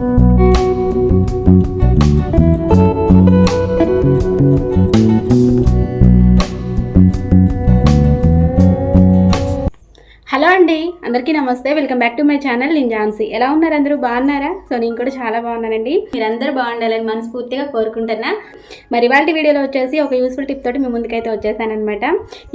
Thank you. నమస్తే welcome back to my channel నేను ఝాన్సీ. ఎలా ఉన్నారు అందరూ? బాగున్నారా? సో నేను కూడా చాలా బాగున్నానండి. మీరందరూ బాగుండాలని మనస్ఫూర్తిగా కోరుకుంటున్నా. మరి ఇవాళ వీడియోలో వచ్చేసి ఒక యూస్ఫుల్ టిప్ తోటి మీ ముందుకైతే వచ్చేసానమాట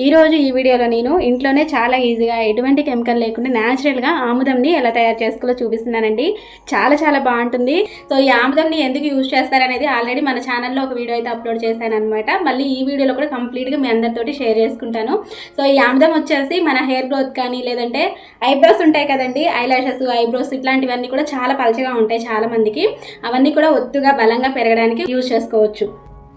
ఈ రోజు ఈ వీడియోలో నేను ఇంట్లోనే చాలా ఈజీగా ఎటువంటి కెమికల్ లేకుండా న్యాచురల్గా ఆముదంని ఎలా తయారు చేసుకోవాలో చూపిస్తున్నానండి. చాలా చాలా బాగుంటుంది. సో ఈ ఆముదంని ఎందుకు యూజ్ చేస్తారనేది ఆల్రెడీ మన ఛానల్లో ఒక వీడియో అయితే అప్లోడ్ చేశానమాట మళ్ళీ ఈ వీడియోలో కూడా కంప్లీట్గా మీ అందరితోటి షేర్ చేసుకుంటాను. సో ఈ ఆముదం వచ్చేసి మన హెయిర్ గ్రోత్ కానీ లేదంటే ఐబ్రోస్ ఉంటాయి కదండి. ఐలాషెస్ ఐబ్రోస్ ఇట్లాంటివన్నీ కూడా చాలా పలచగా ఉంటాయి చాలా మందికి. అవన్నీ కూడా ఒత్తుగా బలంగా పెరగడానికి యూజ్ చేసుకోవచ్చు.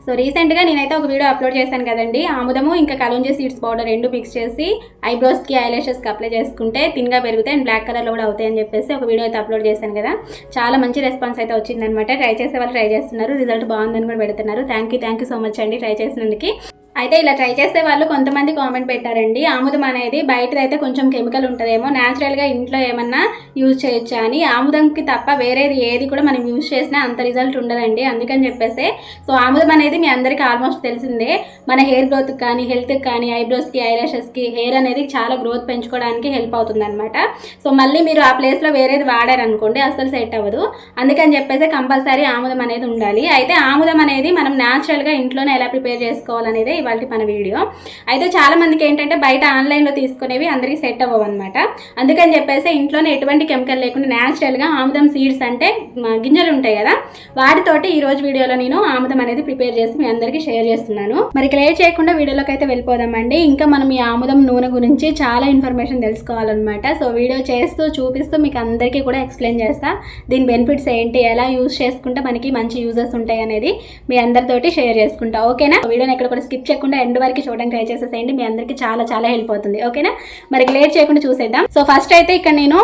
సో రీసెంట్గా నేనైతే ఒక వీడియో అప్లోడ్ చేశాను కదండి. ఆముదము ఇంకా కలుంజీ సీడ్స్ పౌడర్ రెండు మిక్స్ చేసి ఐబ్రోస్కి ఐలాషెస్కి అప్లై చేసుకుంటే తిన్గా పెరుగుతాయి అండ్ బ్లాక్ కలర్లో కూడా అవుతాయని చెప్పేసి ఒక వీడియో అయితే అప్లోడ్ చేశాను కదా. చాలా మంచి రెస్పాన్స్ అయితే వచ్చిందనమాట ట్రై చేసే వాళ్ళు ట్రై చేస్తున్నారు. రిజల్ట్ బాగుందని కూడా పెడుతున్నారు. Thank you thank you so much అండి. ట్రై చేసినందుకు. అయితే ఇలా ట్రై చేసే వాళ్ళు కొంతమంది కామెంట్ పెట్టారండి. ఆముదం అనేది బయటదైతే కొంచెం కెమికల్ ఉంటుందేమో. న్యాచురల్గా ఇంట్లో ఏమన్నా యూజ్ చేయొచ్చా అని. ఆముదంకి తప్ప వేరేది ఏది కూడా మనం యూజ్ చేసినా అంత రిజల్ట్ ఉండదండి. అందుకని చెప్పేసి సో ఆముదం అనేది మీ అందరికీ ఆల్మోస్ట్ తెలిసిందే. మన హెయిర్ గ్రోత్కి కానీ హెల్త్కి కానీ ఐబ్రోస్కి ఐలాషెస్కి హెయిర్ అనేది చాలా గ్రోత్ పెంచుకోవడానికి హెల్ప్ అవుతుంది అనమాట సో మళ్ళీ మీరు ఆ ప్లేస్లో వేరేది వాడారనుకోండి అసలు సెట్ అవ్వదు. అందుకని చెప్పేసి కంపల్సరీ ఆముదం అనేది ఉండాలి. అయితే ఆముదం అనేది మనం న్యాచురల్గా ఇంట్లోనే ఎలా ప్రిపేర్ చేసుకోవాలనేది ఇవాళ మన వీడియో. అయితే చాలా మందికి ఏంటంటే బయట ఆన్లైన్లో తీసుకునేవి అందరికీ సెట్ అవ్వవు అనమాట అందుకని చెప్పేసి ఇంట్లోనే ఎటువంటి కెమికల్ లేకుండా న్యాచురల్గా ఆముదం సీడ్స్ అంటే గింజలు ఉంటాయి కదా వాటితోటి ఈ రోజు వీడియోలో నేను ఆముదం అనేది ప్రిపేర్ చేసి మీ అందరికీ షేర్ చేస్తున్నాను. మరి లేట్ చేయకుండా వీడియోలోకి అయితే వెళ్ళిపోదామండి. ఇంకా మనం ఈ ఆముదం నూనె గురించి చాలా ఇన్ఫర్మేషన్ తెలుసుకోవాలన్నమాట. సో వీడియో చేస్తూ చూపిస్తూ మీకు అందరికీ కూడా ఎక్స్ప్లెయిన్ చేస్తా. దీని బెనిఫిట్స్ ఏంటి ఎలా యూజ్ చేసుకుంటే మనకి మంచి యూజెస్ ఉంటాయి అనేది మీ అందరితోటి షేర్ చేసుకుంటా. ఓకేనా వీడియోని ఎక్కడ కూడా స్కిప్ చేయకుండా ఎండ్ వరకు చూడడానికి ట్రై చేసేసేయండి. మీ అందరికీ చాలా చాలా హెల్ప్ అవుతుంది. ఓకేనా? మరి లేట్ చేయకుండా చూసేద్దాం. సో ఫస్ట్ అయితే ఇక్కడ నేను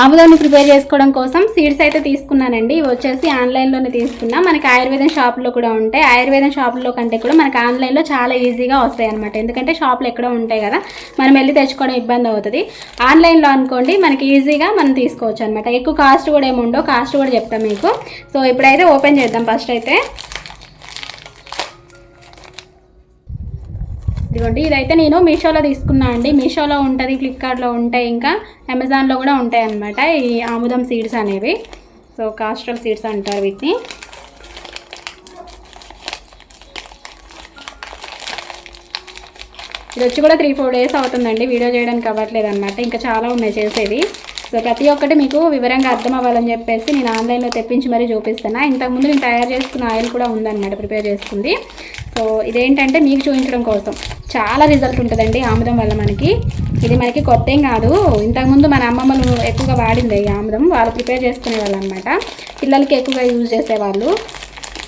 ఆముదాన్ని ప్రిపేర్ చేసుకోవడం కోసం సీడ్స్ అయితే తీసుకున్నానండి. ఇవి వచ్చేసి ఆన్లైన్లోనే తీసుకున్నా. మనకి ఆయుర్వేదం షాప్లో కూడా ఉంటాయి. ఆయుర్వేదం షాప్లో కంటే కూడా మనకి ఆన్లైన్లో చాలా ఈజీగా వస్తాయి అనమాట ఎందుకంటే షాప్లో ఎక్కడో ఉంటాయి కదా. మనం వెళ్ళి తెచ్చుకోవడం ఇబ్బంది అవుతుంది. ఆన్లైన్లో అనుకోండి మనకి ఈజీగా మనం తీసుకోవచ్చు అనమాట ఎక్కువ కాస్ట్ కూడా ఏమి ఉండవు. కాస్ట్ కూడా చెప్తాం మీకు. సో ఇప్పుడైతే ఓపెన్ చేద్దాం ఫస్ట్ అయితే. ఇదిగోండి ఇదైతే నేను మీషోలో తీసుకున్నా అండి. మీషోలో ఉంటుంది ఫ్లిప్కార్ట్లో ఉంటాయి ఇంకా అమెజాన్లో కూడా ఉంటాయి అన్నమాట. ఈ ఆముదం సీడ్స్ అనేవి. సో కాస్ట్రల్ సీడ్స్ అంటారు వీటిని. ఇది వచ్చి కూడా త్రీ ఫోర్ డేస్ అవుతుందండి. వీడియో చేయడానికి అవ్వట్లేదు అనమాట ఇంకా చాలా ఉన్నాయి చేసేవి. సో ప్రతి ఒక్కటి మీకు వివరంగా అర్థం అవ్వాలని చెప్పేసి నేను ఆన్లైన్లో తెప్పించి మరీ చూపిస్తాను ఇంతకుముందు నేను తయారు చేసుకున్న ఆయిల్ కూడా ఉందన్నమాట ప్రిపేర్ చేసుకుంది. సో ఇదేంటంటే మీకు చూపించడం కోసం. చాలా రిజల్ట్ ఉంటుందండి ఆముదం వల్ల మనకి. ఇది మనకి కొత్త ఏం కాదు. ఇంతకుముందు మన అమ్మమ్మలు ఎక్కువగా వాడింది ఈ ఆముదం. వాళ్ళు ప్రిపేర్ చేసుకునే వాళ్ళు అనమాట పిల్లలకి ఎక్కువగా యూజ్ చేసేవాళ్ళు.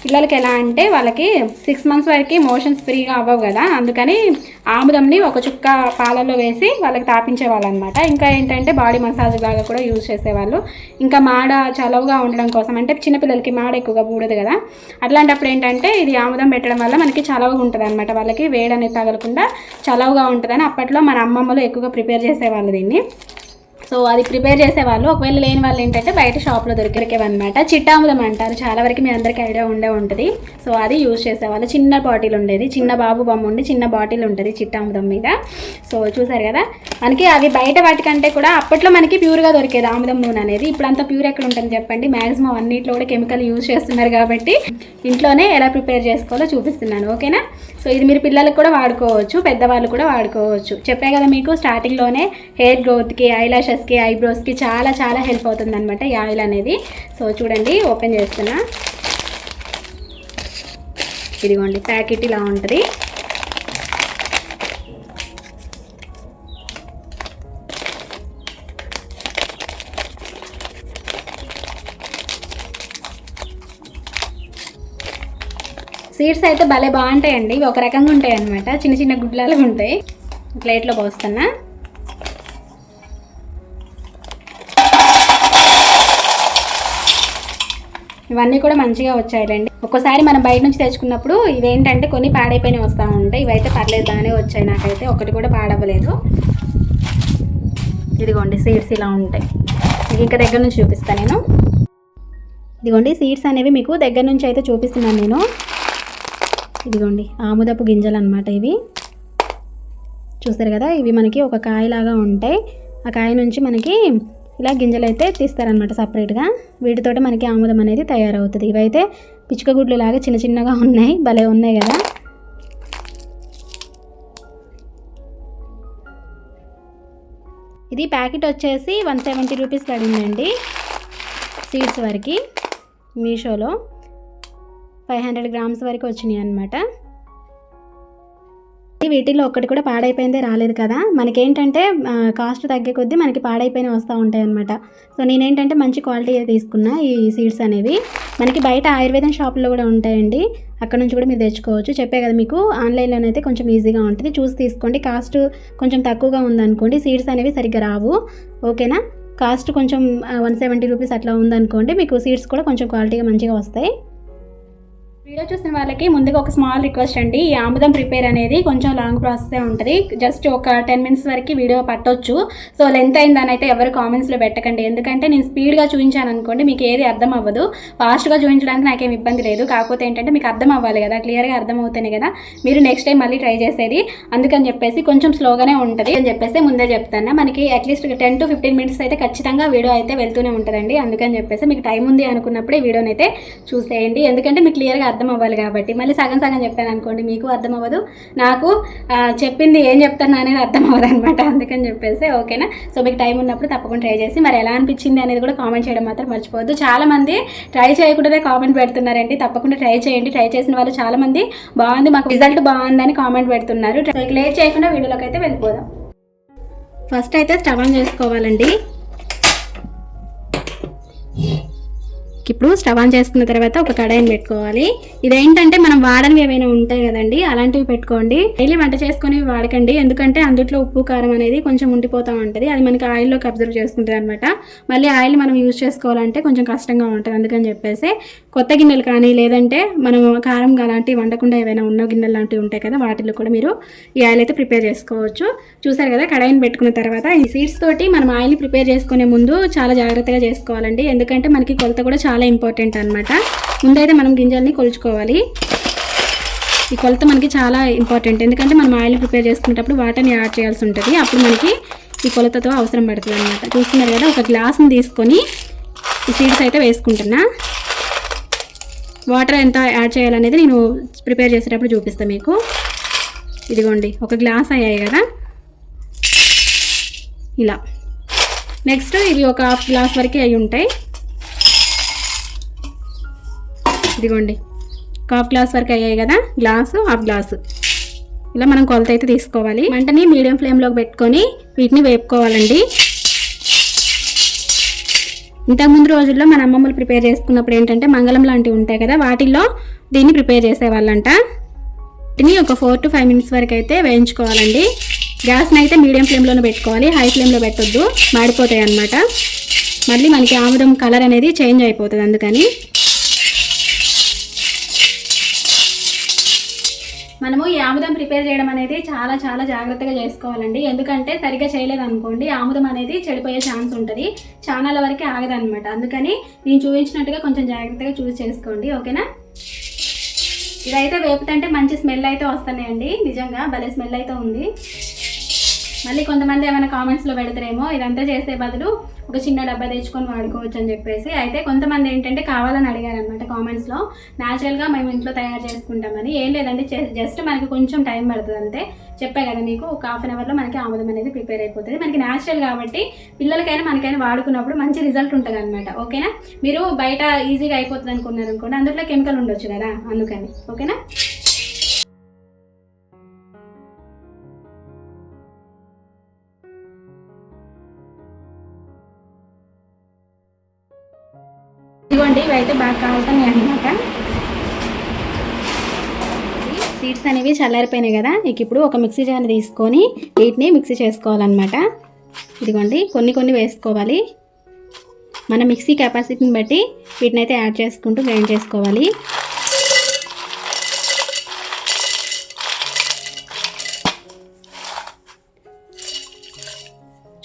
పిల్లలకి ఎలా అంటే వాళ్ళకి సిక్స్ మంత్స్ వరకు మోషన్స్ ఫ్రీగా అవ్వవు కదా అందుకని ఆముదంని ఒక చుక్క పాలలో వేసి వాళ్ళకి తాపించేవాళ్ళు అనమాట ఇంకా ఏంటంటే బాడీ మసాజ్ లాగా కూడా యూజ్ చేసేవాళ్ళు. ఇంకా మాడ చలవుగా ఉండడం కోసం అంటే చిన్నపిల్లలకి మాడ ఎక్కువగా బూడదు కదా అట్లాంటప్పుడు ఏంటంటే ఇది ఆముదం పెట్టడం వల్ల మనకి చలవుగా ఉంటుంది అనమాట వాళ్ళకి వేడి అనేది తగలకుండా చలవుగా ఉంటుందని అప్పట్లో మన అమ్మమ్మలు ఎక్కువగా ప్రిపేర్ చేసేవాళ్ళు దీన్ని. సో అది ప్రిపేర్ చేసేవాళ్ళు ఒకవేళ లేని వాళ్ళు ఏంటంటే బయట షాప్లో దొరికేవన్నమాట చిట్టాముదం అంటారు. చాలా వరకు మీ అందరికీ ఐడియా ఉండే ఉంటుంది. సో అది యూజ్ చేసేవాళ్ళు చిన్న బాటిల్ ఉండేది. చిన్న బాబు బొమ్మ ఉండి చిన్న బాటిల్ ఉంటుంది చిట్టాముదం మీద. సో చూసారు కదా? మనకి అవి బయట వాటికంటే కూడా అప్పట్లో మనకి ప్యూర్గా దొరికేది ఆముదం నూనె అనేది. ఇప్పుడు అంత ప్యూర్ ఎక్కడ ఉంటుంది చెప్పండి? మ్యాక్సిమం అన్నింటిలో కూడా కెమికల్ యూజ్ చేస్తున్నారు కాబట్టి ఇంట్లోనే ఎలా ప్రిపేర్ చేసుకోవాలో చూపిస్తున్నాను. ఓకేనా? సో ఇది మీరు పిల్లలకు కూడా వాడుకోవచ్చు పెద్దవాళ్ళు కూడా వాడుకోవచ్చు. చెప్పే కదా మీకు స్టార్టింగ్లోనే హెయిర్ గ్రోత్కి ఐలాషెస్కి ఐబ్రోస్కి చాలా చాలా హెల్ప్ అవుతుంది అనమాట ఈ ఆయిల్ అనేది. సో చూడండి ఓపెన్ చేస్తున్నా. ఇదిగోండి ప్యాకెట్ ఇలా ఉంటుంది. సీడ్స్ అయితే భలే బాగుంటాయండి. ఇవి ఒక రకంగా ఉంటాయి అనమాట చిన్న చిన్న గుడ్లాలు ఉంటాయి. ప్లేట్లో పోస్తున్నా. ఇవన్నీ కూడా మంచిగా వచ్చాయిలేండి. ఒక్కోసారి మనం బయట నుంచి తెచ్చుకున్నప్పుడు ఇవేంటంటే కొన్ని పాడైపోయినవి వస్తూ ఉంటాయి. ఇవైతే పర్లేదు బాగానే వచ్చాయి. నాకైతే ఒకటి కూడా పాడవ్వలేదు. ఇదిగోండి సీడ్స్ ఇలా ఉంటాయి. ఇంకా దగ్గర నుంచి చూపిస్తాను నేను. ఇదిగోండి సీడ్స్ అనేవి మీకు దగ్గర నుంచి అయితే చూపిస్తున్నాను నేను. ఇదిగోండి ఆముదపు గింజలు అనమాట ఇవి. చూస్తారు కదా ఇవి మనకి ఒక కాయలాగా ఉంటాయి ఆ కాయ నుంచి మనకి ఇలా గింజలు అయితే తీస్తారనమాట సపరేట్గా. వీటితోటి మనకి ఆముదం అనేది తయారవుతుంది. ఇవైతే పిచ్చుక గుడ్లు లాగా చిన్న చిన్నగా ఉన్నాయి భలే ఉన్నాయి కదా. ఇది ప్యాకెట్ వచ్చేసి వన్ సెవెంటీ రూపీస్ పడిందండి. సీడ్స్ వరకు మీషోలో. ఫైవ్ హండ్రెడ్ గ్రామ్స్ వరకు వచ్చినాయి అనమాట వీటిలో ఒక్కటి కూడా పాడైపోయిందే రాలేదు కదా. మనకేంటంటే కాస్ట్ తగ్గే కొద్దీ మనకి పాడైపోయినవి వస్తూ ఉంటాయి అనమాట సో నేనేంటంటే మంచి క్వాలిటీ తీసుకున్నా ఈ సీడ్స్ అనేవి. మనకి బయట ఆయుర్వేదం షాపుల్లో కూడా ఉంటాయండి. అక్కడ నుంచి కూడా మీరు తెచ్చుకోవచ్చు. చెప్పే కదా మీకు ఆన్లైన్లోనైతే కొంచెం ఈజీగా ఉంటుంది. చూసి తీసుకోండి. కాస్ట్ కొంచెం తక్కువగా ఉందనుకోండి సీడ్స్ అనేవి సరిగ్గా రావు. ఓకేనా? కాస్ట్ కొంచెం వన్ సెవెంటీ రూపీస్ అట్లా ఉందనుకోండి మీకు సీడ్స్ కూడా కొంచెం క్వాలిటీగా మంచిగా వస్తాయి. వీడియో చూసిన వాళ్ళకి ముందుగా ఒక స్మాల్ రిక్వెస్ట్ అండి. ఈ ఆముదం ప్రిపేర్ అనేది కొంచెం లాంగ్ ప్రాసెస్ ఉంటుంది. జస్ట్ ఒక టెన్ మినిట్స్ వరకు వీడియో పట్టొచ్చు. సో లెంత్ అయిందని అయితే ఎవరు కామెంట్స్లో పెట్టకండి. ఎందుకంటే నేను స్పీడ్గా చూపించాను అనుకోండి మీకు ఏది అర్థం అవ్వదు. ఫాస్ట్గా చూపించడానికి నాకేం ఇబ్బంది లేదు. కాకపోతే ఏంటంటే మీకు అర్థం అవ్వాలి కదా క్లియర్గా అర్థం అవుతాయి కదా. మీరు నెక్స్ట్ టైం మళ్ళీ ట్రై చేసేది. అందుకని చెప్పేసి కొంచెం స్లోగానే ఉంటుంది. అని చెప్పేసి ముందే చెప్తాను మనకి at least ten to fifteen minutes అయితే ఖచ్చితంగా వీడియో అయితే వెళ్తూనే ఉంటుందండి. అందుకని చెప్పేసి మీకు టైం ఉంది అనుకున్నప్పుడే వీడియోని అయితే చూసేయండి. ఎందుకంటే మీకు క్లియర్గా అర్థం అవ్వాలి కాబట్టి. మళ్ళీ సగం సగం చెప్పాను అనుకోండి మీకు అర్థం అవ్వదు నాకు చెప్పింది ఏం చెప్తున్నా అనేది అర్థం అవ్వదు అనమాట అందుకని చెప్పేసి ఓకేనా? సో మీకు టైం ఉన్నప్పుడు తప్పకుండా ట్రై చేసి మరి ఎలా అనిపించింది అనేది కూడా కామెంట్ చేయడం మాత్రం మర్చిపోవద్దు. చాలామంది ట్రై చేయకుండానే కామెంట్ పెడుతున్నారండి. తప్పకుండా ట్రై చేయండి. ట్రై చేసిన వాళ్ళు చాలామంది బాగుంది మాకు రిజల్ట్ బాగుందని కామెంట్ పెడుతున్నారు. లేట్ చేయకుండా వీడియోలోకి అయితే వెళ్ళిపోదాం. ఫస్ట్ అయితే స్టవ్ ఆన్ చేసుకోవాలండి. ఇప్పుడు స్టవ్ ఆన్ చేసుకున్న తర్వాత ఒక కడాయిని పెట్టుకోవాలి. ఇదేంటంటే మనం వాడనివి ఏమైనా ఉంటాయి కదండి అలాంటివి పెట్టుకోండి. డైలీ వంట చేసుకుని వాడకండి ఎందుకంటే అందుట్లో ఉప్పు కారం అనేది కొంచెం ఉండిపోతూ ఉంటుంది. అది మనకి ఆయిల్లోకి అబ్జర్వ్ చేసుకుంటుంది అనమాట మళ్ళీ ఆయిల్ మనం యూజ్ చేసుకోవాలంటే కొంచెం కష్టంగా ఉంటుంది అందుకని చెప్పేసి. కొత్త గిన్నెలు కానీ లేదంటే మనం కారం అలాంటివి వండకుండా ఏవైనా ఉన్న గిన్నెలు లాంటివి ఉంటాయి కదా వాటిలో కూడా మీరు ఈ ఆయిల్ అయితే ప్రిపేర్ చేసుకోవచ్చు. చూసారు కదా కడాయిని పెట్టుకున్న తర్వాత ఈ సీడ్స్ తోటి మనం ఆయిల్ ప్రిపేర్ చేసుకునే ముందు చాలా జాగ్రత్తగా చేసుకోవాలండి. ఎందుకంటే మనకి కొలత కూడా చాలా చాలా ఇంపార్టెంట్ అనమాట ముందైతే మనం గింజల్ని కొలుచుకోవాలి. ఈ కొలత మనకి చాలా ఇంపార్టెంట్ ఎందుకంటే మనం ఆయిల్ ప్రిపేర్ చేసుకునేటప్పుడు వాటర్ని యాడ్ చేయాల్సి ఉంటుంది. అప్పుడు మనకి ఈ కొలతతో అవసరం పడుతుంది అనమాట చూస్తున్నారు కదా ఒక గ్లాస్ని తీసుకొని ఈ సీడ్స్ అయితే వేసుకుంటున్నా. వాటర్ ఎంత యాడ్ చేయాలనేది నేను ప్రిపేర్ చేసేటప్పుడు చూపిస్తాను మీకు. ఇదిగోండి ఒక గ్లాస్ అయ్యాయి కదా. ఇలా. నెక్స్ట్ ఇవి ఒక హాఫ్ గ్లాస్ వరకే అయి ఉంటాయి. ఇదిగోండి. కాప్ గ్లాస్ వరకు అయ్యాయి కదా? గ్లాసు హాఫ్ గ్లాసు ఇలా మనం కొలత అయితే తీసుకోవాలి. మంటని మీడియం ఫ్లేమ్లోకి పెట్టుకొని వీటిని వేపుకోవాలండి. ఇంతకుముందు రోజుల్లో మన అమ్మమ్మలు ప్రిపేర్ చేసుకున్నప్పుడు ఏంటంటే మంగళం లాంటివి ఉంటాయి కదా వాటిల్లో దీన్ని ప్రిపేర్ చేసేవాళ్ళంట. వీటిని ఒక ఫోర్ టు ఫైవ్ మినిట్స్ వరకు అయితే వేయించుకోవాలండి. గ్యాస్ని అయితే మీడియం ఫ్లేమ్లోనే పెట్టుకోవాలి హై ఫ్లేమ్లో పెట్టొద్దు మాడిపోతాయి అన్నమాట. మళ్ళీ మనకి ఆముదం కలర్ అనేది చేంజ్ అయిపోతుంది అందుకని. మనము ఈ ఆముదం ప్రిపేర్ చేయడం అనేది చాలా చాలా జాగ్రత్తగా చేసుకోవాలండి. ఎందుకంటే సరిగ్గా చేయలేదనుకోండి ఆముదం అనేది చెడిపోయే ఛాన్స్ ఉంటుంది. చాలా వరకు ఆగదనమాట అందుకని నేను చూపించినట్టుగా కొంచెం జాగ్రత్తగా చూసి చేసుకోండి. ఓకేనా? ఇదైతే వేపుతంటే మంచి స్మెల్ అయితే వస్తున్నాయండి. నిజంగా భలే స్మెల్ అయితే ఉంది. మళ్ళీ కొంతమంది ఏమైనా కామెంట్స్లో పెడతారేమో ఇదంతా చేసే బదులు ఒక చిన్న డబ్బా తెచ్చుకొని వాడుకోవచ్చు అని చెప్పేసి. అయితే కొంతమంది ఏంటంటే కావాలని అడిగారు అనమాట కామెంట్స్లో న్యాచురల్గా మేము ఇంట్లో తయారు చేసుకుంటామని ఏం లేదండి జస్ట్ మనకి కొంచెం టైం పడుతుంది అంతే. చెప్పే కదా మీకు ఒక హాఫ్ అన్ అవర్లో మనకి ఆముదం అనేది ప్రిపేర్ అయిపోతుంది. మనకి న్యాచురల్ కాబట్టి పిల్లలకైనా మనకైనా వాడుకున్నప్పుడు మంచి రిజల్ట్ ఉంటుంది అనమాట ఓకేనా? మీరు బయట ఈజీగా అయిపోతుంది అనుకున్నారు అనుకోండి అందులో కెమికల్ ఉండొచ్చు కదా అందుకని. ఓకేనా? బాగా కాలుతున్నాయి అనమాట సీడ్స్ అనేవి చల్లారిపోయినాయి కదా ఇక ఇప్పుడు ఒక మిక్సీ జార్ తీసుకొని వీటిని మిక్సీ చేసుకోవాలన్నమాట. ఇదిగోండి కొన్ని కొన్ని వేసుకోవాలి. మన మిక్సీ కెపాసిటీని బట్టి వీటిని అయితే యాడ్ చేసుకుంటూ గ్రైండ్ చేసుకోవాలి.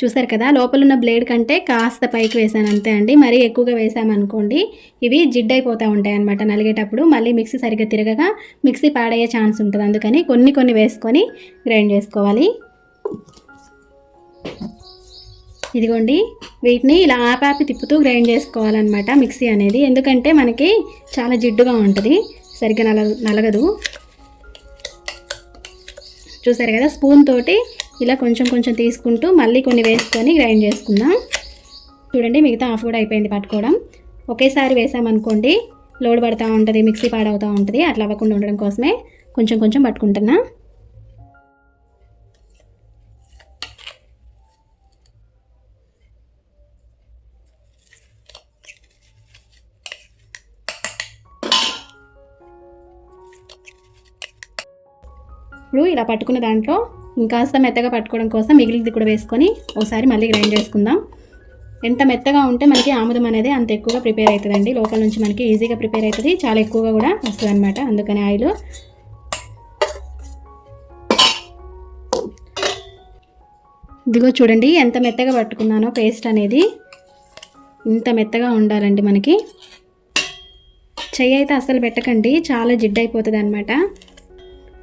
చూసారు కదా లోపల ఉన్న బ్లేడ్ కంటే కాస్త పైకి వేసాను అంతే అండి. మరీ ఎక్కువగా వేసామనుకోండి ఇవి జిడ్ అయిపోతూ ఉంటాయి అనమాట నలిగేటప్పుడు. మళ్ళీ మిక్సీ సరిగ్గా తిరగగా మిక్సీ పాడయ్యే ఛాన్స్ ఉంటుంది. అందుకని కొన్ని కొన్ని వేసుకొని గ్రైండ్ చేసుకోవాలి. ఇదిగోండి వీటిని ఇలా ఆపాపి తిప్పుతూ గ్రైండ్ చేసుకోవాలన్నమాట మిక్సీ అనేది. ఎందుకంటే మనకి చాలా జిడ్డుగా ఉంటుంది సరిగ్గా నల నలగదు. చూసారు కదా స్పూన్ తోటి ఇలా కొంచెం కొంచెం తీసుకుంటూ మళ్ళీ కొన్ని వేసుకొని గ్రైండ్ చేసుకుందాం. చూడండి మిగతా ఆఫ్ కూడా అయిపోయింది పట్టుకోవడం. ఒకేసారి వేసామనుకోండి లోడ్ పడుతూ ఉంటుంది మిక్సీ పాడవుతూ ఉంటుంది అట్లా అవ్వకుండా ఉండడం కోసమే కొంచెం కొంచెం పట్టుకుంటున్నా. ఇప్పుడు ఇలా పట్టుకున్న దాంట్లో ఇంకాస్త మెత్తగా పట్టుకోవడం కోసం మిగిలింది కూడా వేసుకొని ఒకసారి మళ్ళీ గ్రైండ్ చేసుకుందాం. ఎంత మెత్తగా ఉంటే మనకి ఆముదం అనేది అంత ఎక్కువగా ప్రిపేర్ అవుతుందండి. లోపల నుంచి మనకి ఈజీగా ప్రిపేర్ అవుతుంది. చాలా ఎక్కువగా కూడా వస్తుంది అనమాట అందుకని ఆయిల్. ఇదిగో చూడండి ఎంత మెత్తగా పట్టుకున్నానో పేస్ట్ అనేది. ఇంత మెత్తగా ఉండాలండి మనకి. చెయ్యి అయితే అస్సలు పెట్టకండి. చాలా జిడ్డు అయిపోతుంది అనమాట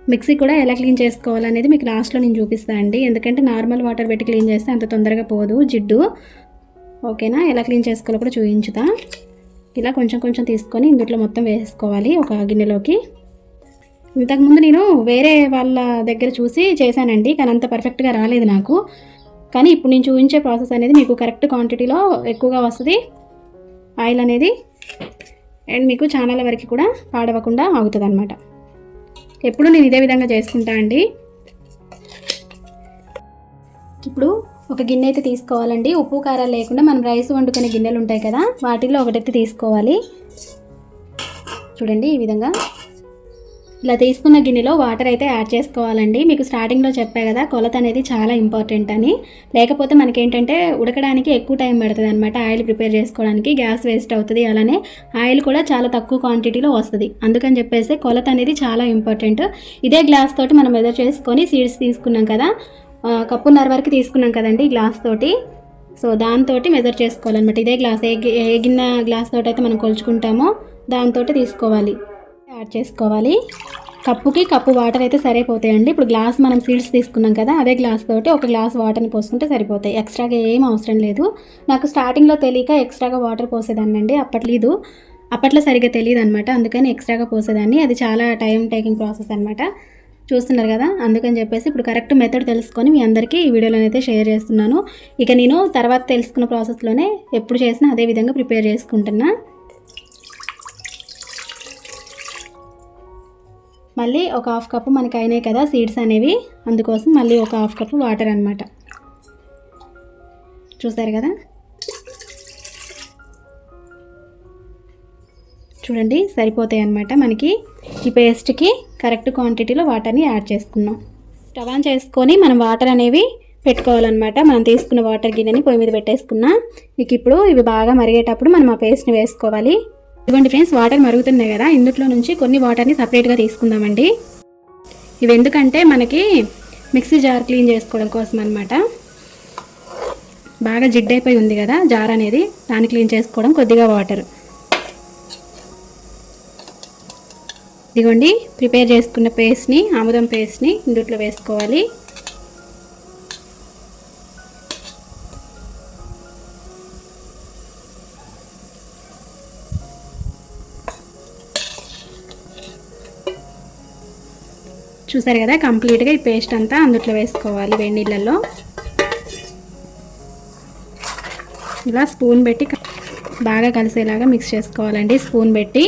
మిక్సీ కూడా ఎలా క్లీన్ చేసుకోవాలనేది మీకు లాస్ట్లో నేను చూపిస్తాను అండి. ఎందుకంటే నార్మల్ వాటర్ పెట్టి క్లీన్ చేస్తే అంత తొందరగా పోదు. జిడ్డు. ఓకేనా? ఎలా క్లీన్ చేసుకోవాలో కూడా చూపించుతా ఇలా కొంచెం కొంచెం తీసుకొని ఇందులో మొత్తం వేసుకోవాలి ఒక గిన్నెలోకి. ఇంతకుముందు నేను వేరే వాళ్ళ దగ్గర చూసి చేశానండి. కానీ అంత పర్ఫెక్ట్గా రాలేదు నాకు. కానీ ఇప్పుడు నేను చూపించే ప్రాసెస్ అనేది మీకు కరెక్ట్ క్వాంటిటీలో ఎక్కువగా వస్తుంది. ఆయిల్ అనేది అండ్ మీకు ఛానల్ వరకు కూడా పాడవకుండా ఆగుతుంది అనమాట ఎప్పుడు నేను ఇదే విధంగా చేసుకుంటా అండి? ఇప్పుడు ఒక గిన్నె అయితే తీసుకోవాలండి. ఉప్పు కారాలు లేకుండా మనం రైస్ వండుకునే గిన్నెలు ఉంటాయి కదా వాటిల్లో ఒకటైతే తీసుకోవాలి. చూడండి ఈ విధంగా. ఇలా తీసుకున్న గిన్నెలో వాటర్ అయితే యాడ్ చేసుకోవాలండి. మీకు స్టార్టింగ్లో చెప్పా కదా కొలత అనేది చాలా ఇంపార్టెంట్ అని. లేకపోతే మనకేంటంటే ఉడకడానికి ఎక్కువ టైం పడుతుంది అనమాట ఆయిల్ ప్రిపేర్ చేసుకోవడానికి గ్యాస్ వేస్ట్ అవుతుంది. అలానే ఆయిల్ కూడా చాలా తక్కువ క్వాంటిటీలో వస్తుంది. అందుకని చెప్పేసి కొలత అనేది చాలా ఇంపార్టెంట్ ఇదే గ్లాస్ తోటి మనం మెదర్ చేసుకొని సీడ్స్ తీసుకున్నాం కదా కప్పున్నర వరకు తీసుకున్నాం కదండి గ్లాస్ తోటి. సో దాంతో మెజర్ చేసుకోవాలన్నమాట. ఇదే గ్లాస్ ఏ ఏ గిన్నె గ్లాస్ తోటి అయితే మనం కొలుచుకుంటామో దాంతో తీసుకోవాలి. యాడ్ చేసుకోవాలి. కప్పుకి కప్పు వాటర్ అయితే సరిపోతాయండి. ఇప్పుడు గ్లాస్ మనం సీడ్స్ తీసుకున్నాం కదా అదే గ్లాస్ తోటి ఒక గ్లాస్ వాటర్ని పోసుకుంటే సరిపోతాయి. ఎక్స్ట్రాగా ఏం అవసరం లేదు. నాకు స్టార్టింగ్లో తెలియక ఎక్స్ట్రాగా వాటర్ పోసేదాన్ని అండి అప్పట్లేదు అప్పట్లో సరిగ్గా తెలియదు అనమాట అందుకని ఎక్స్ట్రాగా పోసేదాన్ని. అది చాలా టైం టేకింగ్ ప్రాసెస్ అనమాట చూస్తున్నారు కదా అందుకని చెప్పేసి ఇప్పుడు కరెక్ట్ మెథడ్ తెలుసుకొని మీ అందరికీ ఈ వీడియోలో అయితే షేర్ చేస్తున్నాను. ఇక నేను తర్వాత తెలుసుకున్న ప్రాసెస్లోనే ఎప్పుడు చేసినా అదే విధంగా ప్రిపేర్ చేసుకుంటున్నాను మళ్ళీ ఒక హాఫ్ కప్పు మనకి అయినాయి కదా సీడ్స్ అనేవి. అందుకోసం మళ్ళీ ఒక హాఫ్ కప్పు వాటర్ అనమాట చూసారు కదా? చూడండి సరిపోతాయి అన్నమాట మనకి. ఈ పేస్ట్కి కరెక్ట్ క్వాంటిటీలో వాటర్ని యాడ్ చేసుకున్నాం. స్టవ్ ఆన్ చేసుకొని మనం వాటర్ అనేవి పెట్టుకోవాలన్నమాట. మనం తీసుకున్న వాటర్ గిన్నెని పొయ్యి మీద పెట్టేసుకున్నా. మీకు ఇప్పుడు ఇవి బాగా మరిగేటప్పుడు మనం ఆ పేస్ట్ని వేసుకోవాలి. ఇదిగోండి ఫ్రెండ్స్ వాటర్ మరుగుతున్నాయి కదా ఇందులో నుంచి కొన్ని వాటర్ని సపరేట్గా తీసుకుందామండి. ఇవి ఎందుకంటే మనకి మిక్సీ జార్ క్లీన్ చేసుకోవడం కోసం అనమాట బాగా జిడ్డైపోయి ఉంది కదా జార్ అనేది దాన్ని క్లీన్ చేసుకోవడం కొద్దిగా వాటర్. ఇదిగోండి ప్రిపేర్ చేసుకున్న పేస్ట్ని ఆముదం పేస్ట్ని ఇందుట్లో వేసుకోవాలి. చూసారు కదా కంప్లీట్గా ఈ పేస్ట్ అంతా అందుట్లో వేసుకోవాలి వేడి నీళ్ళల్లో ఇలా స్పూన్ పెట్టి బాగా కలిసేలాగా మిక్స్ చేసుకోవాలండి స్పూన్ పెట్టి.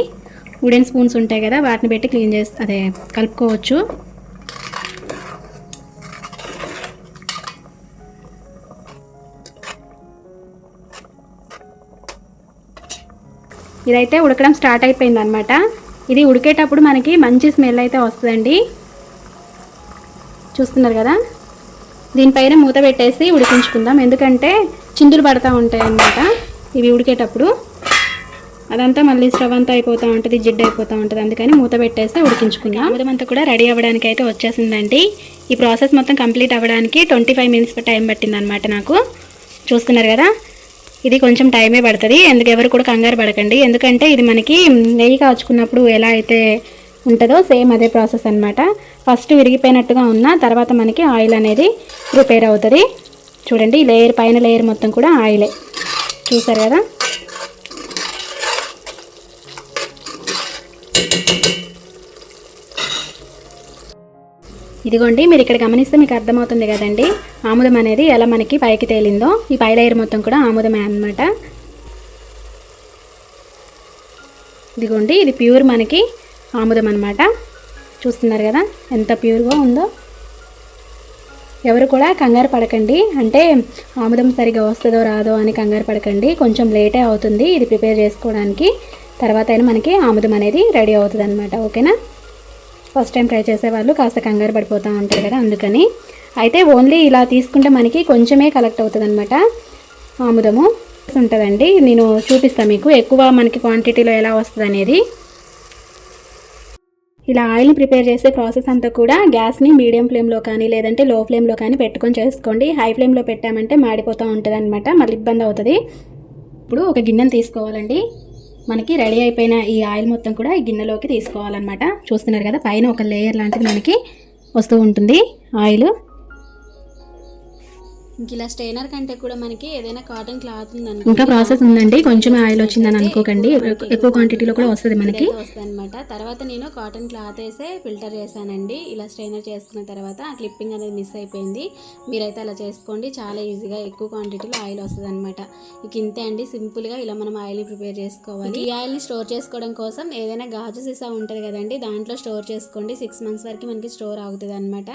వుడెన్ స్పూన్స్ ఉంటాయి కదా వాటిని పెట్టి క్లీన్ చేసి అదే కలుపుకోవచ్చు. ఇదైతే ఉడకడం స్టార్ట్ అయిపోయింది అనమాట ఇది ఉడికేటప్పుడు మనకి మంచి స్మెల్ అయితే వస్తుందండి. చూస్తున్నారు కదా? దీనిపైన మూత పెట్టేసి ఉడికించుకుందాం. ఎందుకంటే చిందులు పడతా ఉంటాయి అన్నమాట. ఇవి ఉడికేటప్పుడు అదంతా మళ్ళీ స్టవ్ అంతా అయిపోతూ ఉంటుంది జిడ్డు అయిపోతూ ఉంటుంది. అందుకని మూత పెట్టేసి ఉడికించుకుందాం. ఆముదం అంతా కూడా రెడీ అవ్వడానికి అయితే వచ్చేసిందండి. ఈ ప్రాసెస్ మొత్తం కంప్లీట్ అవ్వడానికి ట్వంటీ ఫైవ్ మినిట్స్ టైం పట్టింది అనమాట నాకు. చూస్తున్నారు కదా? ఇది కొంచెం టైమే పడుతుంది. ఎందుకు ఎవరు కూడా కంగారు పడకండి. ఎందుకంటే ఇది మనకి నెయ్యి కాచుకున్నప్పుడు ఎలా అయితే ఉంటుందో సేమ్ అదే ప్రాసెస్ అనమాట ఫస్ట్ విరిగిపోయినట్టుగా ఉన్న తర్వాత మనకి ఆయిల్ అనేది ప్రిపేర్ అవుతుంది. చూడండి ఈ లేయర్ పైన లేయర్ మొత్తం కూడా ఆయిలే. చూసారు కదా? ఇదిగోండి మీరు ఇక్కడ గమనిస్తే మీకు అర్థమవుతుంది కదండి. ఆముదం అనేది ఎలా మనకి పైకి తేలిందో ఈ పై లేయర్ మొత్తం కూడా ఆముదమే అన్నమాట. ఇదిగోండి ఇది ప్యూర్ మనకి ఆముదం అనమాట చూస్తున్నారు కదా ఎంత ప్యూర్గా ఉందో. ఎవరు కూడా కంగారు పడకండి. అంటే ఆముదం సరిగా వస్తుందో రాదో అని కంగారు పడకండి. కొంచెం లేటే అవుతుంది ఇది ప్రిపేర్ చేసుకోవడానికి. తర్వాత అయినా మనకి ఆముదం అనేది రెడీ అవుతుంది అనమాట ఓకేనా? ఫస్ట్ టైం ట్రై చేసేవాళ్ళు కాస్త కంగారు పడిపోతూ ఉంటారు కదా అందుకని. అయితే ఓన్లీ ఇలా తీసుకుంటే మనకి కొంచెమే కలెక్ట్ అవుతుంది అనమాట ఆముదము. ఉంటుందండి. నేను చూపిస్తాను మీకు. ఎక్కువ మనకి క్వాంటిటీలో ఎలా వస్తుంది అనేది. ఇలా ఆయిల్ని ప్రిపేర్ చేసే ప్రాసెస్ అంతా కూడా గ్యాస్ని మీడియం ఫ్లేమ్లో కానీ లేదంటే లో ఫ్లేమ్లో కానీ పెట్టుకొని చేసుకోండి. హై ఫ్లేమ్లో పెట్టామంటే మాడిపోతూ ఉంటుంది అనమాట మళ్ళీ ఇబ్బంది అవుతుంది. ఇప్పుడు ఒక గిన్నెను తీసుకోవాలండి. మనకి రెడీ అయిపోయిన ఈ ఆయిల్ మొత్తం కూడా ఈ గిన్నెలోకి తీసుకోవాలన్నమాట. చూస్తున్నారు కదా పైన ఒక లేయర్ లాంటిది మనకి వస్తూ ఉంటుంది. ఆయిల్ ఇంక ఇలా స్టెయినర్ కంటే కూడా మనకి ఏదైనా కాటన్ క్లాత్ ఉందనుకో ఇంకా ప్రాసెస్ ఉందండి. కొంచెం ఆయిల్ వచ్చిందని అనుకోకండి. ఎక్కువ క్వాంటిటీలో కూడా వస్తుంది మనకి. వస్తుంది అనమాట తర్వాత నేను కాటన్ క్లాత్ వేసే ఫిల్టర్ చేశానండి ఇలా స్టెయినర్ చేసుకున్న తర్వాత ఆ క్లిప్పింగ్ అనేది మిస్ అయిపోయింది. మీరైతే అలా చేసుకోండి. చాలా ఈజీగా ఎక్కువ క్వాంటిటీలో ఆయిల్ వస్తుంది అనమాట ఇక ఇంతే అండి. సింపుల్గా ఇలా మనం ఆయిల్ ప్రిపేర్ చేసుకోవాలి. ఈ ఆయిల్ని స్టోర్ చేసుకోవడం కోసం ఏదైనా గాజు సీసా ఉంటుంది కదండి దాంట్లో స్టోర్ చేసుకోండి. సిక్స్ మంత్స్ వరకు మనకి స్టోర్ అవుతుంది అనమాట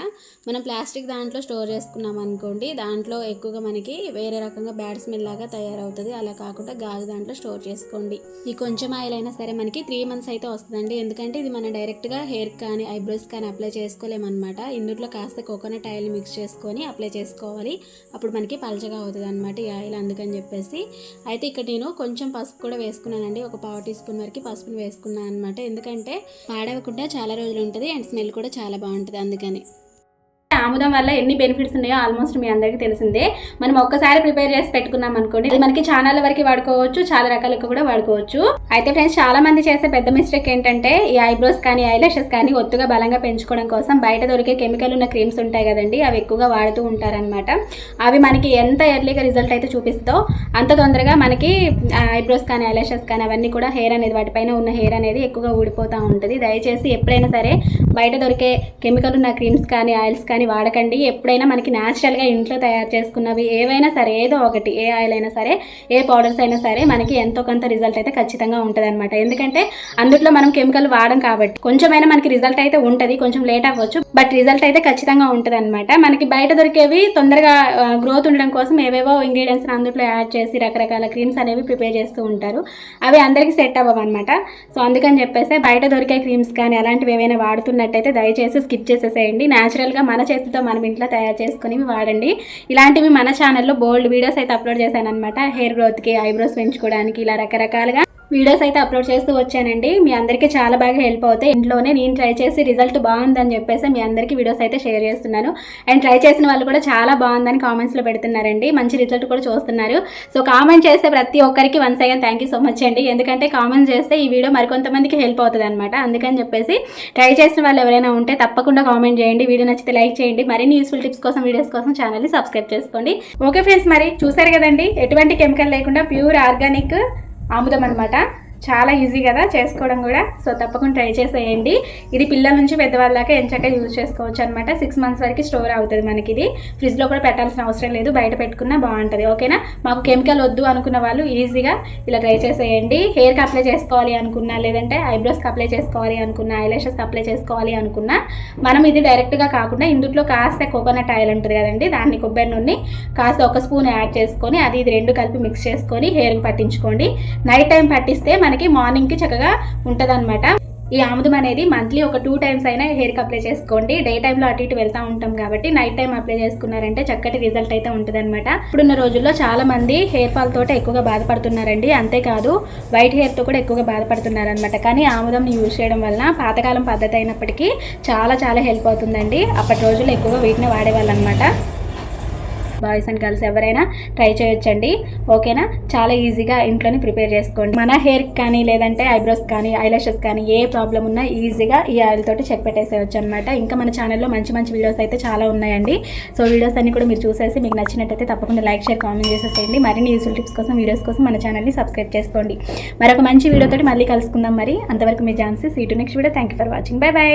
మనం ప్లాస్టిక్ దాంట్లో స్టోర్ చేసుకున్నాం అనుకోండి దాంట్లో ఎక్కువగా మనకి వేరే రకంగా బ్యాడ్ స్మెల్ లాగా తయారవుతుంది. అలా కాకుండా గాజు దాంట్లో స్టోర్ చేసుకోండి. ఈ కొంచెం ఆయిల్ అయినా సరే మనకి త్రీ మంత్స్ అయితే వస్తుందండి. ఎందుకంటే ఇది మనం డైరెక్ట్గా హెయిర్ కానీ ఐబ్రోస్ కానీ అప్లై చేసుకోలేమన్నమాట. ఇందులో కాస్త కోకోనట్ ఆయిల్ మిక్స్ చేసుకొని అప్లై చేసుకోవాలి. అప్పుడు మనకి పలచగా అవుతుంది అనమాట ఈ ఆయిల్ అందుకని చెప్పేసి. అయితే ఇక్కడ నేను కొంచెం పసుపు కూడా వేసుకున్నానండి. ఒక పావు టీ స్పూన్ వరకు పసుపుని వేసుకున్నాను అనమాట ఎందుకంటే పాడవకుండా చాలా రోజులు ఉంటుంది. అండ్ స్మెల్ కూడా చాలా బాగుంటుంది అందుకని. ఆముదం వల్ల ఎన్ని బెనిఫిట్స్ ఉన్నాయో ఆల్మోస్ట్ మీ అందరికీ తెలిసిందే. మనం ఒక్కసారి ప్రిపేర్ చేసి పెట్టుకున్నాం అనుకోండి. అది మనకి ఛానల్ వరకు వాడుకోవచ్చు చాలా రకాలకు కూడా వాడుకోవచ్చు. అయితే ఫ్రెండ్స్ చాలా మంది చేసే పెద్ద మిస్టేక్ ఏంటంటే ఈ ఐబ్రోస్ కానీ ఐలాషెస్ కానీ ఒత్తుగా బలంగా పెంచుకోవడం కోసం బయట దొరికే కెమికల్ ఉన్న క్రీమ్స్ ఉంటాయి కదండి అవి ఎక్కువగా వాడుతూ ఉంటారనమాట అవి మనకి ఎంత ఎర్లీగా రిజల్ట్ అయితే చూపిస్తో అంత తొందరగా మనకి ఐబ్రోస్ కానీ ఐలాషెస్ కానీ అవన్నీ కూడా హెయిర్ అనేది వాటిపైన ఉన్న హెయిర్ అనేది ఎక్కువగా ఊడిపోతూ ఉంటుంది. దయచేసి ఎప్పుడైనా సరే బయట దొరికే కెమికల్ ఉన్న క్రీమ్స్ కానీ ఆయిల్స్ కానీ వాడకండి. ఎప్పుడైనా మనకి న్యాచురల్గా ఇంట్లో తయారు చేసుకున్నవి ఏవైనా సరే ఏదో ఒకటి ఏ ఆయిల్ అయినా సరే ఏ పౌడర్స్ అయినా సరే మనకి ఎంతో కొంత రిజల్ట్ అయితే ఖచ్చితంగా ఉంటుంది అనమాట ఎందుకంటే అందులో మనం కెమికల్ వాడడం కాబట్టి కొంచెమైనా మనకి రిజల్ట్ అయితే ఉంటుంది కొంచెం లేట్ అవ్వచ్చు బట్ రిజల్ట్ అయితే ఖచ్చితంగా ఉంటుంది అనమాట మనకి బయట దొరికేవి తొందరగా గ్రోత్ ఉండడం కోసం ఏవేవో ఇంగ్రీడియంట్స్ అందులో యాడ్ చేసి రకరకాల క్రీమ్స్ అనేవి ప్రిపేర్ చేస్తూ ఉంటారు. అవి అందరికీ సెట్ అవ్వవు అనమాట సో అందుకని చెప్పేసి బయట దొరికే క్రీమ్స్ కానీ అలాంటివి ఏవైనా వాడుతున్నట్టయితే దయచేసి స్కిప్ చేసేసేయండి. న్యాచురల్గా మన చేతితో మనం ఇంట్లో తయారు చేసుకుని వాడండి. ఇలాంటివి మన ఛానల్లో బోల్డ్ వీడియోస్ అయితే అప్లోడ్ చేశాను అనమాట హెయిర్ గ్రోత్కి ఐబ్రోస్ పెంచుకోవడానికి ఇలా రకరకాలుగా వీడియోస్ అయితే అప్లోడ్ చేస్తూ వచ్చానండి. మీ అందరికీ చాలా బాగా హెల్ప్ అవుతాయి. ఇంట్లోనే నేను ట్రై చేసి రిజల్ట్ బాగుందని చెప్పేసి మీ అందరికీ వీడియోస్ అయితే షేర్ చేస్తున్నాను. అండ్ ట్రై చేసిన వాళ్ళు కూడా చాలా బాగుందని కామెంట్స్లో పెడుతున్నారండి. మంచి రిజల్ట్ కూడా చూస్తున్నారు. సో కామెంట్ చేస్తే ప్రతి ఒక్కరికి once again thank you so much అండి. ఎందుకంటే కామెంట్ చేస్తే ఈ వీడియో మరికొంతమందికి హెల్ప్ అవుతుంది అనమాట అందుకని చెప్పేసి ట్రై చేసిన వాళ్ళు ఎవరైనా ఉంటే తప్పకుండా కామెంట్ చేయండి. వీడియో నచ్చితే లైక్ చేయండి. మరిన్ని యూస్ఫుల్ టిప్స్ కోసం వీడియోస్ కోసం ఛానల్ని సబ్స్క్రైబ్ చేసుకోండి. ఓకే ఫ్రెండ్స్ మరి చూసారు కదండి? ఎటువంటి కెమికల్ లేకుండా ప్యూర్ ఆర్గానిక్ ఆముదం అనమాట చాలా ఈజీ కదా చేసుకోవడం కూడా. సో తప్పకుండా ట్రై చేసేయండి. ఇది పిల్లల నుంచి పెద్దవాళ్ళకి ఎంచక్క యూజ్ చేసుకోవచ్చు అనమాట సిక్స్ మంత్స్ వరకు స్టోర్ అవుతుంది మనకి ఇది. ఫ్రిడ్జ్లో కూడా పెట్టాల్సిన అవసరం లేదు. బయట పెట్టుకున్నా బాగుంటుంది. ఓకేనా? మాకు కెమికల్ వద్దు అనుకున్న వాళ్ళు ఈజీగా ఇలా ట్రై చేసేయండి. హెయిర్కి అప్లై చేసుకోవాలి అనుకున్నా లేదంటే ఐబ్రోస్కి అప్లై చేసుకోవాలి అనుకున్నా ఐలాషెస్కి అప్లై చేసుకోవాలి అనుకున్నా మనం ఇది డైరెక్ట్గా కాకుండా ఇందుట్లో కాస్త కోకోనట్ ఆయిల్ ఉంటుంది కదండి దాన్ని కొబ్బరి నూనె కాస్త ఒక స్పూన్ యాడ్ చేసుకొని అది ఇది రెండు కలిపి మిక్స్ చేసుకొని హెయిర్కి పట్టించుకోండి. నైట్ టైం పట్టిస్తే మనకి మార్నింగ్కి చక్కగా ఉంటుంది ఈ ఆముదం అనేది మంత్లీ ఒక టూ టైమ్స్ అయినా హెయిర్కి అప్లై చేసుకోండి. డే టైంలో అటు ఇటు వెళ్తూ ఉంటాం కాబట్టి నైట్ టైం అప్లై చేసుకున్నారంటే చక్కటి రిజల్ట్ అయితే ఉంటుంది అనమాట ఇప్పుడున్న రోజుల్లో చాలా మంది హెయిర్ ఫాల్ తోట ఎక్కువగా బాధపడుతున్నారండి. అంతేకాదు వైట్ హెయిర్తో కూడా ఎక్కువగా బాధపడుతున్నారు అనమాట కానీ ఆముదంని యూజ్ చేయడం వలన పాతకాలం పద్ధతి అయినప్పటికీ చాలా చాలా హెల్ప్ అవుతుందండి. అప్పటి రోజుల్లో ఎక్కువగా వీటిని వాడేవాళ్ళు అనమాట బాయ్స్ అండ్ గర్ల్స్ ఎవరైనా ట్రై చేయొచ్చండి. ఓకేనా? చాలా ఈజీగా ఇంట్లోనే ప్రిపేర్ చేసుకోండి. మన హెయిర్ కానీ లేదంటే ఐబ్రోస్ కానీ ఐలాషెస్ కానీ ఏ ప్రాబ్లం ఉన్నా ఈజీగా ఈ ఆయిల్ తోటి చెక్ పెట్టేసేయచ్చు అనమాట ఇంకా మన ఛానల్లో మంచి మంచి వీడియోస్ అయితే చాలా ఉన్నాయండి. సో వీడియోస్ అన్ని కూడా మీరు చూసేసి మీకు నచ్చినట్టయితే తప్పకుండా లైక్ షేర్ కామెంట్ చేసేసేయండి. మరిన్ని యూస్ఫుల్ టిప్స్ కోసం వీడియోస్ కోసం మన ఛానల్ని సబ్స్క్రైబ్ చేసుకోండి. మరొక మంచి వీడియోతోటి మళ్ళీ కలుసుకుందాం మరి. అంతవరకు మీ chances see to next video. Thank you for watching bye bye